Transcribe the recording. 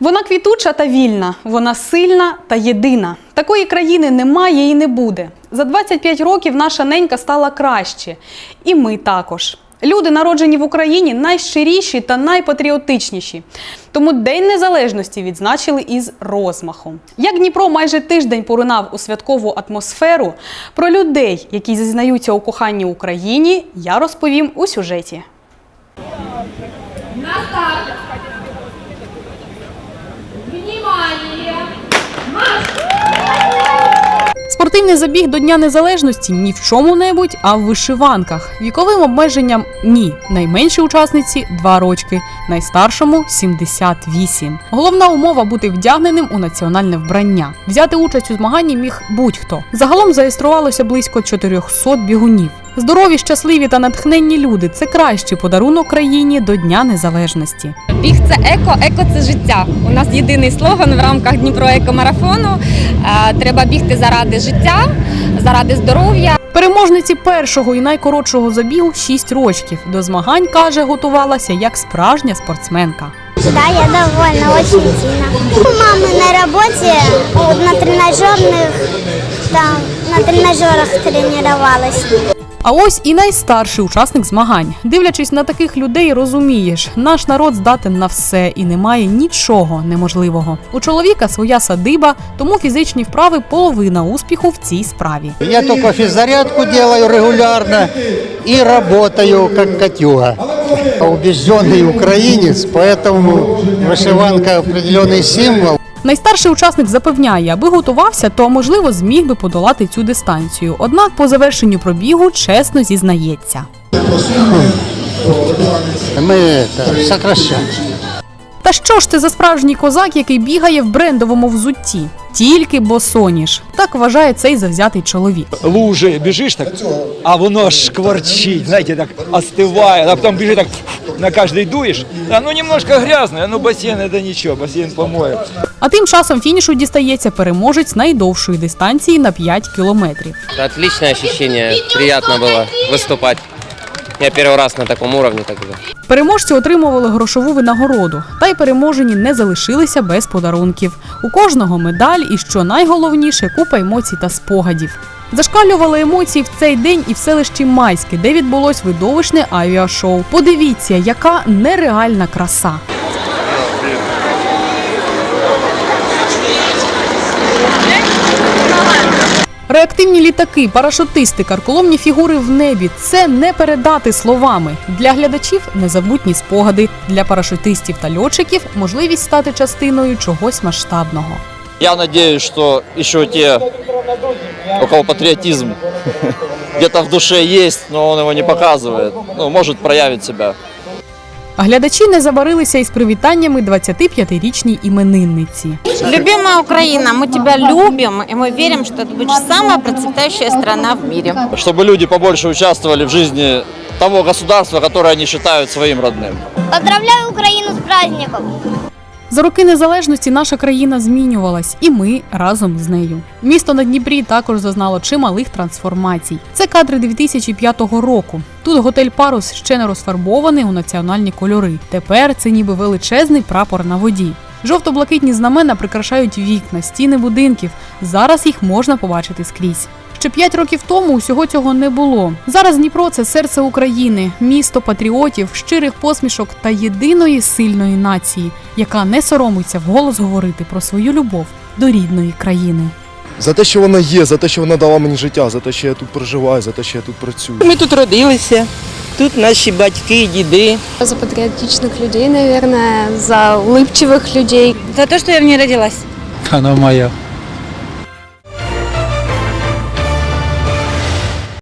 Вона квітуча та вільна, вона сильна та єдина. Такої країни немає і не буде. За 25 років наша ненька стала краще. І ми також. Люди, народжені в Україні, найщиріші та найпатріотичніші. Тому День Незалежності відзначили із розмахом. Як Дніпро майже тиждень поринав у святкову атмосферу, про людей, які зізнаються у коханні Україні, я розповім у сюжеті. На старт. Внимание. Спортивний забіг до Дня Незалежності ні в чому-небудь, а в вишиванках. Віковим обмеженням ні. Найменшій учасниці 2 рочки, найстаршому 78. Головна умова бути вдягненим у національне вбрання. Взяти участь у змаганні міг будь-хто. Загалом зареєструвалося близько 400 бігунів. Здорові, щасливі та натхненні люди це кращий подарунок країні до Дня Незалежності. Біг це еко, еко це життя. У нас єдиний слоган в рамках Дніпро екомарафону. Е, Треба бігти заради життя, заради здоров'я. Переможниці першого і найкоротшого забігу 6 рочків. До змагань каже, готувалася як справжня спортсменка. Да, я довольна, очень сильно. У мамы на вот на тренажерных, там, на тренажерах тренировалась. А ось і найстарший учасник змагань. Дивлячись на таких людей, розумієш, наш народ здатен на все і немає нічого неможливого. У чоловіка своя садиба, тому фізичні вправи половина успіху в цій справі. Я только физзарядку делаю регулярно и работаю как Катюга. Убежденный украинец, поэтому вышиванка определенный символ. Найстарший учасник запевняє, аби готувався, то можливо зміг би подолати цю дистанцію. Однак по завершенню пробігу чесно зізнається. Мы это сокращаем. Та що ж це за справжній козак, який бігає в брендовому взутті? Тільки босоніж. Так вважає цей завзятий чоловік. лужи бежишь так, а воно шкварчить, знаете, так остывает, а потом бежишь так, на каждый дуешь, да, ну немножко грязное, ну бассейн это ничего, бассейн помоет. А тим часом фінішу дістається переможець найдовшої дистанції на 5 кілометрів. Отличное ощущение, приятно было выступать. Я первый раз на таком уровне тогда. Переможці отримували грошову винагороду, та й переможені не залишилися без подарунків. У кожного медаль і, що найголовніше, купа емоцій та спогадів. Зашкалювали емоції в цей день і в селищі Майське, де відбулось видовищне авіашоу. Подивіться, яка нереальна краса. Реактивні літаки, парашутисти, карколомні фігури в небі це не передати словами. Для глядачів незабутні спогади, для парашутистів та льотчиків можливість стати частиною чогось масштабного. Я надеюсь, что еще те, у кого в душе есть, но он его не показывает, ну, может проявить себя. А глядачі не забарилися із привітаннями 25-річній іменинниці. Любимая Украина, мы тебя любим, и мы верим, что ты будешь самая процветающая страна в мире. Чтобы люди побольше участвовали в жизни того государства, которое они считают своим родным. Поздравляю Украину с праздником! За роки незалежності наша країна змінювалась, і ми разом з нею. Місто на Дніпрі також зазнало чималих трансформацій. Це кадри 2005 року. Тут готель Парус ще не розфарбований у національні кольори. Тепер це ніби величезний прапор на воді. Жовто-блакитні знамена прикрашають вікна, стіни будинків. Зараз їх можна побачити скрізь. Ще п'ять років тому усього цього не було. Зараз Дніпро це серце України, місто патріотів, щирих посмішок та єдиної сильної нації, яка не соромиться вголос говорити про свою любов до рідної країни. За те, що вона є, за те, що вона дала мені життя, за те, що я тут проживаю, за те, що я тут працюю. Ми тут родилися, тут наші батьки, діди. За патріотичних людей, мабуть, за улыбчивих людей. За то, что я в ней родилась. Она моя.